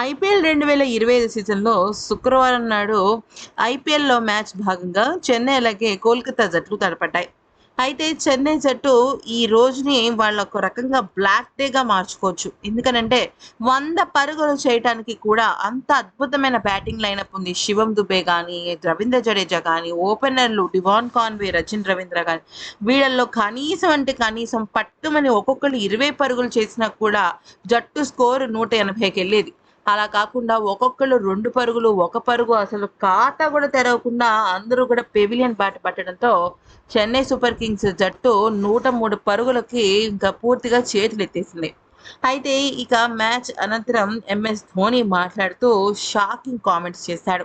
IPL రెండు వేల ఇరవై ఐదు సీజన్లో శుక్రవారం నాడు ఐపీఎల్లో మ్యాచ్ భాగంగా చెన్నై అలాగే కోల్కతా జట్లు తడపడ్డాయి. అయితే చెన్నై జట్టు ఈ రోజుని వాళ్ళ ఒక రకంగా బ్లాక్ డేగా మార్చుకోవచ్చు. ఎందుకనంటే వంద పరుగులు చేయటానికి కూడా అంత అద్భుతమైన బ్యాటింగ్ లైనప్ ఉంది. శివం దుబే కానీ రవీంద్ర జడేజా కానీ ఓపెనర్లు డివాన్ కాన్వే రచిన్ రవీంద్ర కానీ వీళ్ళల్లో కనీసం అంటే కనీసం పట్టుమని ఒక్కొక్కరు ఇరవై పరుగులు చేసినా కూడా జట్టు స్కోర్ నూట ఎనభైకి వెళ్ళేది. అలా కాకుండా ఒక్కొక్కరు రెండు పరుగులు ఒక పరుగు అసలు ఖాతా కూడా తెరవకుండా అందరూ కూడా పెవిలియన్ బాట పట్టడంతో చెన్నై సూపర్ కింగ్స్ జట్టు నూట మూడు పరుగులకి ఇంకా పూర్తిగా చేతులు ఎత్తేసింది అయితే ఇక మ్యాచ్ అనంతరం ఎంఎస్ ధోని మాట్లాడుతూ షాకింగ్ కామెంట్స్ చేశాడు.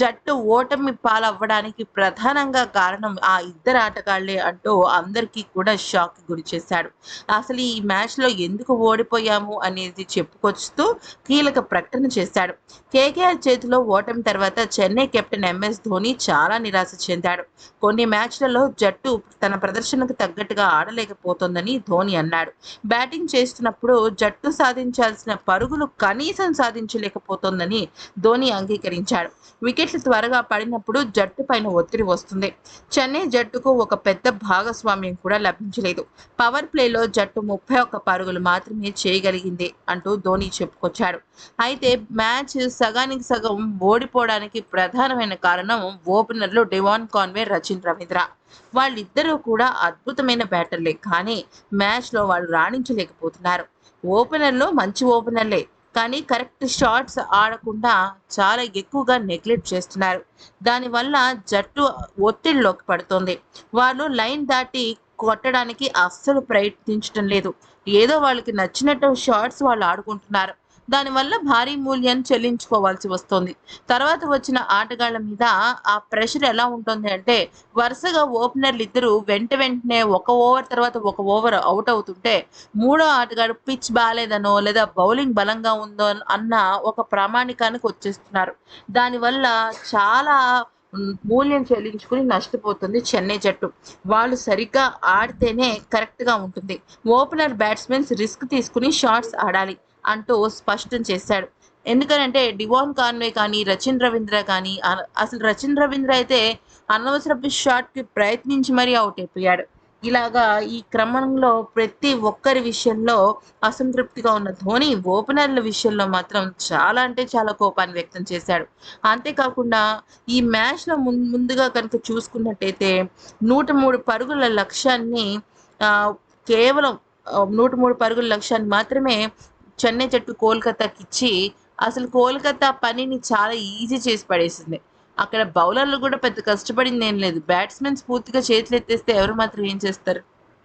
జట్టు ఓటమి పాలవ్వడానికి ప్రధానంగా కారణం ఆ ఇద్దరు ఆటగాళ్ళే అంటూ అందరికీ కూడా షాక్ గురి చేశాడు. అసలు ఈ మ్యాచ్లో ఎందుకు ఓడిపోయాము అనేది చెప్పుకొస్తూ కీలక ప్రకటన చేశాడు. కేకేఆర్ చేతిలో ఓటమి తర్వాత చెన్నై కెప్టెన్ ఎంఎస్ ధోని చాలా నిరాశ చెందాడు. కొన్ని మ్యాచ్లలో జట్టు తన ప్రదర్శనకు తగ్గట్టుగా ఆడలేకపోతోందని ధోని అన్నాడు. బ్యాటింగ్ చేస్తున్నప్పుడు జట్టు సాధించాల్సిన పరుగులు కనీసం సాధించలేకపోతోందని ధోని అంగీకరించాడు. వికెట్లు త్వరగా పడినప్పుడు జట్టు పైన ఒత్తిడి వస్తుంది. చెన్నై జట్టుకు ఒక పెద్ద భాగస్వామ్యం కూడా లభించలేదు. పవర్ ప్లేలో జట్టు ముప్పై ఒక్క పరుగులు మాత్రమే చేయగలిగింది అంటూ ధోని చెప్పుకొచ్చాడు. అయితే మ్యాచ్ సగానికి సగం ఓడిపోవడానికి ప్రధానమైన కారణం ఓపెనర్లు డివాన్ కాన్వే రచిన్ రవీంద్ర. వాళ్ళిద్దరూ కూడా అద్భుతమైన బ్యాటర్లే. కానీ మ్యాచ్లో వాళ్ళు రాణించలేకపోతున్నారు. ఓపెనర్లో మంచి ఓపెనర్లే. కానీ కరెక్ట్ షాట్స్ ఆడకుండా చాలా ఎక్కువగా నెగ్లెక్ట్ చేస్తున్నారు. దానివల్ల జట్టు ఒత్తిడిలోకి పడుతుంది. వాళ్ళు లైన్ దాటి కొట్టడానికి అస్సలు ప్రయత్నించడం లేదు. ఏదో వాళ్ళకి నచ్చినట్టు షాట్స్ వాళ్ళు ఆడుకుంటున్నారు. దానివల్ల భారీ మూల్యాన్ని చెల్లించుకోవాల్సి వస్తుంది. తర్వాత వచ్చిన ఆటగాళ్ళ మీద ఆ ప్రెషర్ ఎలా ఉంటుంది అంటే వరుసగా ఓపెనర్లు ఇద్దరు వెంట వెంటనే ఒక ఓవర్ తర్వాత ఒక ఓవర్ అవుట్ అవుతుంటే మూడో ఆటగాడు పిచ్ బాగాలేదనో లేదా బౌలింగ్ బలంగా ఉందో అన్న ఒక ప్రామాణికానికి వచ్చేస్తున్నారు. దానివల్ల చాలా మూల్యం చెల్లించుకుని నష్టపోతుంది చెన్నై జట్టు. వాళ్ళు సరిగ్గా ఆడితేనే కరెక్ట్గా ఉంటుంది. ఓపెనర్ బ్యాట్స్మెన్స్ రిస్క్ తీసుకుని షాట్స్ ఆడాలి. అంటూ స్పష్టం చేశాడు. ఎందుకనంటే డివాన్ కాన్వే కానీ రచిన్ రవీంద్ర కానీ అసలు రచిన్ రవీంద్ర అయితే అనవసరపు షాట్కి ప్రయత్నించి మరీ అవుట్ అయిపోయాడు. ఇలాగా ఈ క్రమంలో ప్రతి ఒక్కరి విషయంలో అసంతృప్తిగా ఉన్న ధోని ఓపెనర్ల విషయంలో మాత్రం చాలా అంటే చాలా కోపాన్ని వ్యక్తం చేశాడు. అంతేకాకుండా ఈ మ్యాచ్లో ముందుగా కనుక చూసుకున్నట్టయితే నూట మూడు పరుగుల లక్ష్యాన్ని కేవలం నూట మూడు పరుగుల లక్ష్యాన్ని మాత్రమే చెన్నై జట్టు కోల్కతాకి ఇచ్చి అసలు కోల్కతా పనిని చాలా ఈజీ చేసి పడేసింది. అక్కడ బౌలర్లు కూడా పెద్ద కష్టపడింది ఏం లేదు. బ్యాట్స్మెన్స్ పూర్తిగా చేతులు ఎత్తేస్తే ఎవరు మాత్రం ఏం చేస్తారు?